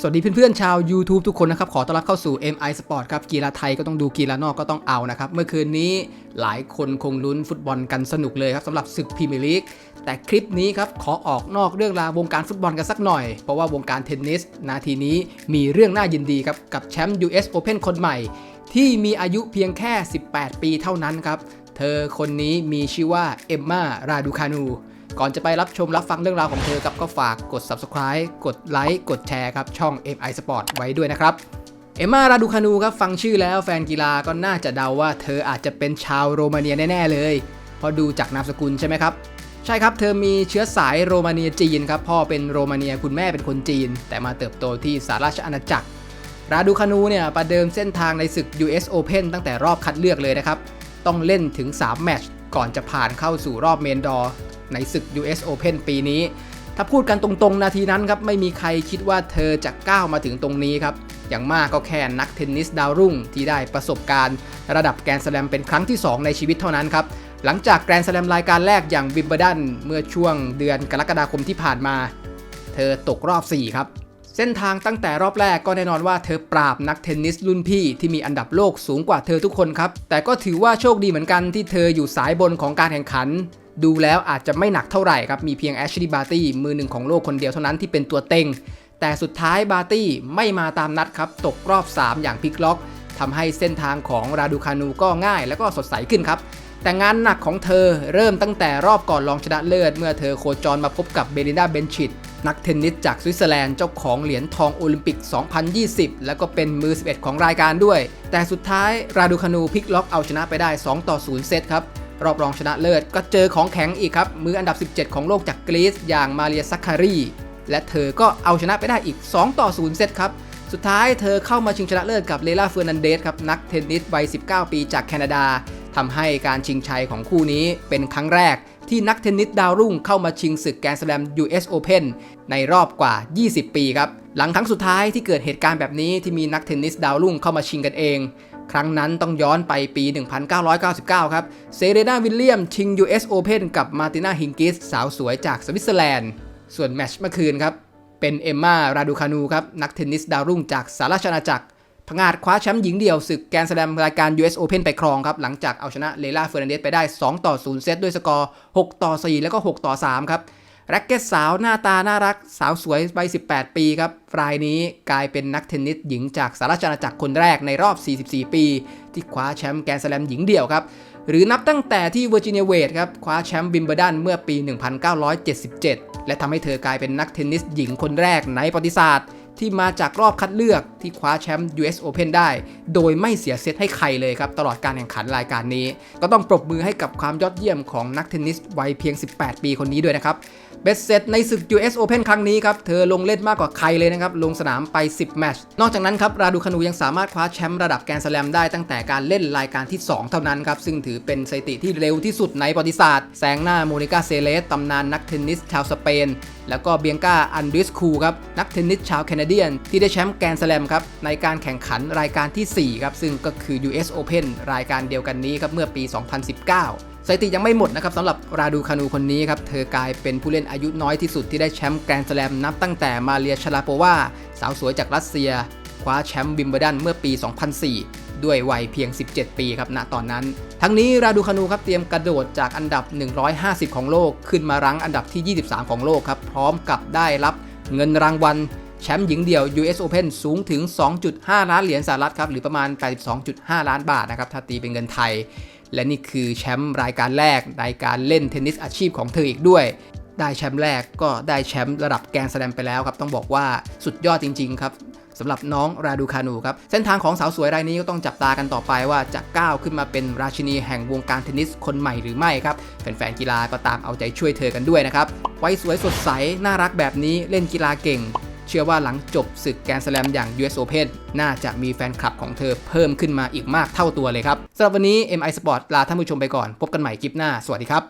สวัสดีเพื่อนๆชาว YouTube ทุกคนนะครับ ขอต้อนรับเข้าสู่ MI Sport ครับกีฬาไทยก็ต้องดูกีฬานอกก็ต้องเอานะครับ เมื่อคืนนี้หลายคนคงลุ้นฟุตบอลกันสนุกเลยครับสำหรับศึกพรีเมียร์ลีกแต่คลิปนี้ครับ ขอออกนอกเรื่องราววงการฟุตบอลกันสักหน่อย เพราะว่าวงการเทนนิส นาทีนี้มีเรื่องน่ายินดีครับ กับแชมป์ US Open คนใหม่ ที่มีอายุเพียงแค่ 18 ปีเท่านั้นครับเธอคนนี้มีชื่อว่าเอมมาราดูคานู ก่อนจะไปรับชมรับฟังเรื่องราวของเธอกับก็ฝากกด subscribe กดไลค์กดแชร์ครับช่อง MI Sport ไว้ด้วยนะครับเอมมาราดูคานูครับฟังชื่อแล้วแฟนกีฬาก็น่าจะเดาว่าเธออาจจะเป็นชาวโรมาเนียแน่ ๆ เลยเพราะดูจากนามสกุลใช่ไหมครับ ใช่ครับเธอมีเชื้อสายโรมาเนียจีนครับพ่อเป็นโรมาเนียคุณแม่เป็นคนจีน แต่มาเติบโตที่สหราชอาณาจักร ราดูคานูเนี่ยประเดิมเส้นทางในศึก US Open ตั้งแต่รอบคัดเลือกเลยนะครับ ต้องเล่นถึง 3 แมตช์ก่อนจะผ่านเข้าสู่รอบเมนดอร์ ในศึก US Open ปีนี้ ถ้าพูดกันตรงๆ นาทีนั้นครับไม่มีใครคิดว่าเธอจะก้าวมาถึงตรงนี้ครับ อย่างมากก็แค่นักเทนนิสดาวรุ่ง ที่ได้ประสบการณ์ ระดับแกรนด์สแลมเป็นครั้งที่ 2 ในชีวิตเท่านั้นครับ หลังจากแกรนด์สแลมรายการแรกอย่างวิมเบลดันเมื่อช่วงเดือนกรกฎาคมที่ผ่านมา เธอตกรอบ 4 ครับเส้นทางตั้งแต่รอบแรกก็แน่นอนว่าเธอปราบนักเทนนิสรุ่นพี่ที่มีอันดับโลกสูงกว่าเธอทุกคนครับ แต่ก็ถือว่าโชคดีเหมือนกันที่เธออยู่สายบนของการแข่งขัน ดูแล้วอาจจะไม่หนักเท่าไหร่ครับ มีเพียงแอชลีย์บาร์ตี้มือหนึ่งของโลกคนเดียวเท่านั้นที่เป็นตัวเต็ง แต่สุดท้ายบาร์ตี้ไม่มาตามนัดครับ ตกรอบ 3 อย่างพลิกล็อกทำให้เส้นทางของราดูคานูก็ง่ายแล้วก็สดใสขึ้นครับ แต่งานหนักของเธอเริ่มตั้งแต่รอบก่อนรองชนะเลิศ เมื่อเธอโคจรมาพบกับเบลินดาเบนชิตนักเทนนิสจากสวิตเซอร์แลนด์เจ้าของเหรียญทองโอลิมปิก 2020 แล้วก็เป็นมือ 11 ของรายการด้วย แต่สุดท้ายราดูคานูพลิกล็อกเอาชนะไปได้ 2 ต่อ 0 เซตครับ รอบรองชนะเลิศก็เจอของแข็งอีกครับ มืออันดับ 17 ของโลกจากกรีซอย่างมาเรียซักคารีและเธอก็เอาชนะไปได้อีก 2 ต่อ 0 เซตครับ สุดท้ายเธอเข้ามาชิงชนะเลิศกับเลล่าเฟอร์นันเดสครับ นักเทนนิสวัย 19 ปีจากแคนาดาทำให้การชิงชัยของคู่นี้เป็นครั้งแรก ที่นักเทนนิสดาวรุ่งเข้ามาชิงศึกแกรนด์สแลม US Open ในรอบกว่า 20 ปีครับ หลังครั้งสุดท้ายที่เกิดเหตุการณ์แบบนี้ที่มีนักเทนนิสดาวรุ่งเข้ามาชิงกันเอง ครั้งนั้นต้องย้อนไปปี 1999 ครับ เซเรนาวิลเลียมชิง US Open กับมาร์ตินาฮิงกิสสาวสวยจากสวิตเซอร์แลนด์ ส่วนแมชเมื่อคืนครับ เป็นเอมมาราดูคานูครับ นักเทนนิสดาวรุ่งจากสหราชอาณาจักรผงาดคว้าแชมป์หญิงเดี่ยวศึกแกรนสแลมรายการ US Open ไปครองครับ หลังจากเอาชนะเลล่าเฟอร์นันเดสไปได้ 2 ต่อ 0 เซตด้วยสกอร์ 6 ต่อ 4 แล้วก็ 6 ต่อ 3 ครับ แร็กเก็ตสาวหน้าตาน่ารักสาวสวยวัย 18 ปีครับ รายนี้กลายเป็นนักเทนนิสหญิงจากสหราชอาณาจักรคนแรกในรอบ 44 ปี ที่คว้าแชมป์แกรนด์สแลมหญิงเดี่ยวครับ หรือนับตั้งแต่ที่เวอร์จิเนียเวดครับ คว้าแชมป์บิมเบลดันเมื่อปี 1977 และทำให้เธอกลายเป็นนักเทนนิสหญิงคนแรกในประวัติศาสตร์ ที่มาจากรอบคัดเลือกที่คว้าแชมป์ US Open ได้ โดยไม่เสียเซตให้ใครเลยครับ ตลอดการแข่งขันรายการนี้ ก็ต้องปรบมือให้กับความยอดเยี่ยมของนักเทนนิสวัยเพียง 18 ปีคนนี้ด้วยนะครับเบสเซตในศึก US Open ครั้งนี้ครับ เธอลงเล่นมากกว่าใครเลยนะครับ ลงสนามไป 10 แมตช์ นอกจากนั้นครับ ราดูคานูยังสามารถคว้าแชมป์ระดับแกรนด์สแลมได้ตั้งแต่การเล่นรายการที่ 2 เท่านั้นครับ ซึ่งถือเป็นสถิติที่เร็วที่สุดในประวัติศาสตร์ แซงหน้าโมนิกาเซเลสตำนานนักเทนนิสชาวสเปน แล้วก็เบียงกาอันดริสคูครับนักเทนนิสชาวแคนาเดียน ที่ได้แชมป์แกรนด์สแลมครับในการแข่งขันรายการที่ 4 ครับ ซึ่งก็คือ US Open รายการเดียวกันนี้ครับเมื่อปี 2019สถิติยังไม่หมดนะครับสำหรับราดูคานูคนนี้ครับ เธอกลายเป็นผู้เล่นอายุน้อยที่สุดที่ได้แชมป์แกรนด์สแลมนับตั้งแต่มาเรียชลาโปวาสาวสวยจากรัสเซีย คว้าแชมป์บิมเบลดันเมื่อปี 2004 ด้วยวัยเพียง 17 ปีครับณตอนนั้น ทั้งนี้ราดูคานูครับเตรียมกระโดดจากอันดับ 150 ของโลกขึ้นมารั้งอันดับที่ 23 ของโลกครับพร้อมกับได้รับเงินรางวัลแชมป์หญิงเดี่ยว US Open สูงถึง 2.5 ล้านเหรียญสหรัฐครับหรือประมาณ 82.5 ล้านบาทนะครับถ้าตีเป็นเงินไทย และนี่คือแชมป์รายการแรกในการเล่นเทนนิสอาชีพของเธออีกด้วย ได้แชมป์แรกก็ได้แชมป์ระดับแกนด์สแลมไปแล้วครับต้องบอกว่าสุดยอดจริง ๆ ครับ สำหรับน้องราดูคานูครับ เส้นทางของสาวสวยรายนี้ก็ต้องจับตากันต่อไปว่าจะก้าวขึ้นมาเป็นราชินีแห่งวงการเทนนิสคนใหม่หรือไม่ครับ แฟนๆกีฬาก็ตามเอาใจช่วยเธอกันด้วยนะครับวัยสวยสดใส น่ารักแบบนี้เล่นกีฬาเก่ง เชื่อว่าหลังจบศึกแกรนด์สแลมอย่าง US Open น่าจะมีแฟนคลับของเธอเพิ่มขึ้นมาอีกมากเท่าตัวเลยครับสำหรับวันนี้ MI Sport ลาท่านผู้ชมไปก่อน พบกันใหม่คลิปหน้า สวัสดีครับ